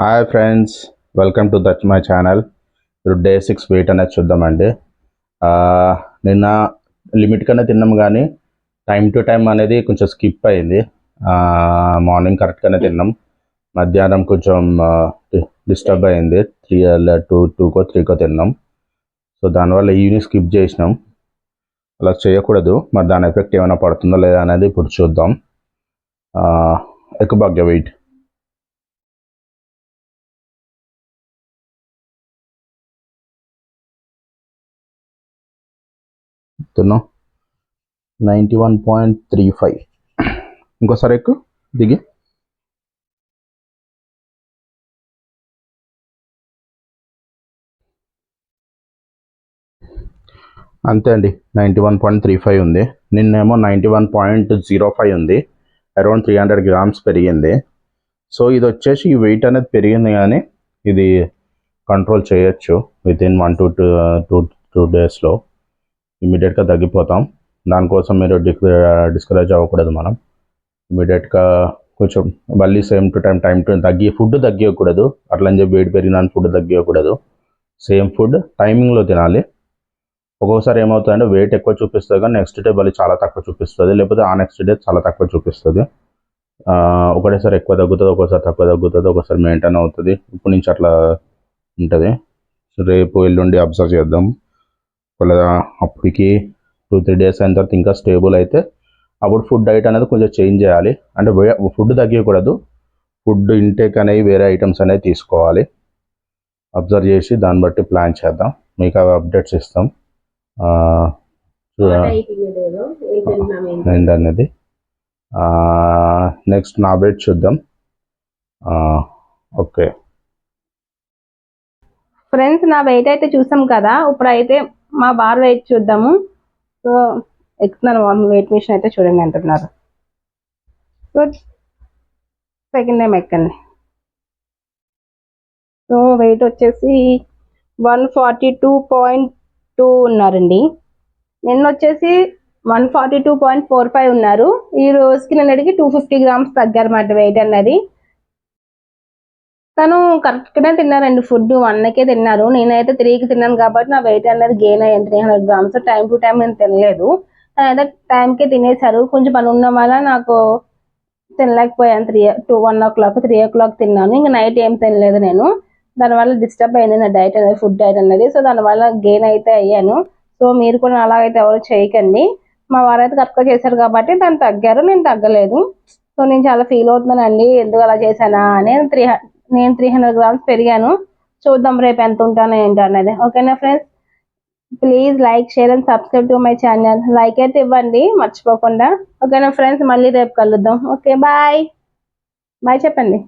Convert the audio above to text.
Hi friends welcome to that my channel ఇప్పుడు day six weight అనేది చూద్దామండి. నిన్న లిమిట్ కన్నా తిన్నాం కానీ టైం టు టైం అనేది కొంచెం స్కిప్ అయింది. మార్నింగ్ కరెక్ట్గానే తిన్నాం. మధ్యాహ్నం కొంచెం డిస్టర్బ్ అయింది. త్రీ టూ టూకో త్రీకో తిన్నాం. సో దానివల్ల ఈవినింగ్ స్కిప్ చేసినాం. అలా చేయకూడదు. మరి దాని ఎఫెక్ట్ ఏమైనా పడుతుందో లేదా అనేది ఇప్పుడు చూద్దాం. ఎక్కువ బాగా వెయిట్ చెప్తున్నాం. Ninety one point three five. ఇంకోసారి ఎక్కువ దిగి. అంతే అండి ninety one point three five ఉంది. నిన్నేమో ninety one point zero five ఉంది. అరౌండ్ త్రీ హండ్రెడ్ గ్రామ్స్ పెరిగింది. సో ఇది వచ్చేసి ఈ వెయిట్ అనేది పెరిగింది కానీ ఇది కంట్రోల్ చేయొచ్చు within one to two two two డేస్లో. ఇమీడియట్గా తగ్గిపోతాం. దానికోసం మీరు డిస్కరేజ్ అవ్వకూడదు మనం. ఇమీడియట్గా కొంచెం మళ్ళీ same to time time to తగ్గి ఫుడ్ తగ్గియకూడదు. అట్లా అని చెప్పి వేడి పెరిగినా ఫుడ్ తగ్గియకూడదు. సేమ్ ఫుడ్ టైమింగ్లో తినాలి. ఒక్కొక్కసారి ఏమవుతుందంటే వెయిట్ ఎక్కువ చూపిస్తుంది కానీ నెక్స్ట్ డే మళ్ళీ చాలా తక్కువ చూపిస్తుంది. లేకపోతే ఆ నెక్స్ట్ డే చాలా తక్కువ చూపిస్తుంది. ఒకటేసారి ఎక్కువ తగ్గుతుంది ఒక్కోసారి తక్కువ తగ్గుతుంది ఒకసారి మెయింటైన్ అవుతుంది. ఇప్పుడు నుంచి అట్లా ఉంటుంది. రేపు ఎల్లుండి అబ్జర్వ్ చేద్దాం. ఒకవేళ అప్పటికి టూ త్రీ డేస్ అయిన తర్వాత ఇంకా స్టేబుల్ అయితే అప్పుడు ఫుడ్ డైట్ అనేది కొంచెం చేంజ్ చేయాలి. అంటే ఫుడ్ తగ్గకూడదు ఫుడ్ ఇంటేక్ అనేవి వేరే ఐటమ్స్ అనేవి తీసుకోవాలి. అబ్జర్వ్ చేసి దాన్ని బట్టి ప్లాన్ చేద్దాం. మీకు అవి అప్డేట్స్ ఇస్తాం. ఏంటనేది నెక్స్ట్ నా వెయిట్ చూద్దాం. ఓకే. ఫ్రెండ్స్ నా వెయిట్ అయితే చూసాం కదా. ఇప్పుడు అయితే మా బార్ వెయిట్ చూద్దాము. సో ఎక్కుతున్నాను వెయిట్ మిషన్ అయితే చూడండి అంటున్నారు. సో సెకండ్ టైం ఎక్కండి. సో వెయిట్ వచ్చేసి one forty two point two ఉన్నారండి. నిన్న వచ్చేసి one forty two point four five ఉన్నారు. ఈ రోజుకి నిన్నటికి టూ ఫిఫ్టీ గ్రామ్స్ తగ్గారు మాట వెయిట్ అన్నది. తను కరెక్ట్గానే తిన్నారండి ఫుడ్ వన్కే తిన్నారు. నేనైతే త్రీకి తిన్నాను కాబట్టి నా వెయిట్ అనేది గెయిన్ అయ్యింది. Three hundred grams time to time నేను తినలేదు. అయితే టైంకే తినేశారు. కొంచెం పని ఉండడం వల్ల నాకు తినలేకపోయాను. Three two one o'clock three o'clock తిన్నాను. ఇంకా నైట్ ఏం తినలేదు నేను. దానివల్ల డిస్టర్బ్ అయింది నా డైట్ అనేది ఫుడ్ డైట్ అనేది. సో దానివల్ల గెయిన్ అయితే అయ్యాను. సో మీరు కూడా అలాగైతే ఎవరు చేయకండి. మా వారైతే కరెక్ట్గా చేశారు కాబట్టి దాన్ని తగ్గారు. నేను తగ్గలేదు. సో నేను చాలా ఫీల్ అవుతున్నానండి. ఎందుకు అలా చేశానా అని త్రీ నేను త్రీ హండ్రెడ్ గ్రామ్స్ పెరిగాను. చూద్దాం రేపు ఎంత ఉంటానో ఏంటో అనేది. ఓకేనా friends please like share and subscribe to my channel like అయితే ఇవ్వండి మర్చిపోకుండా. ఓకేనా ఫ్రెండ్స్ మళ్ళీ రేపు కలుద్దాం. ఓకే బాయ్ బాయ్ చెప్పండి.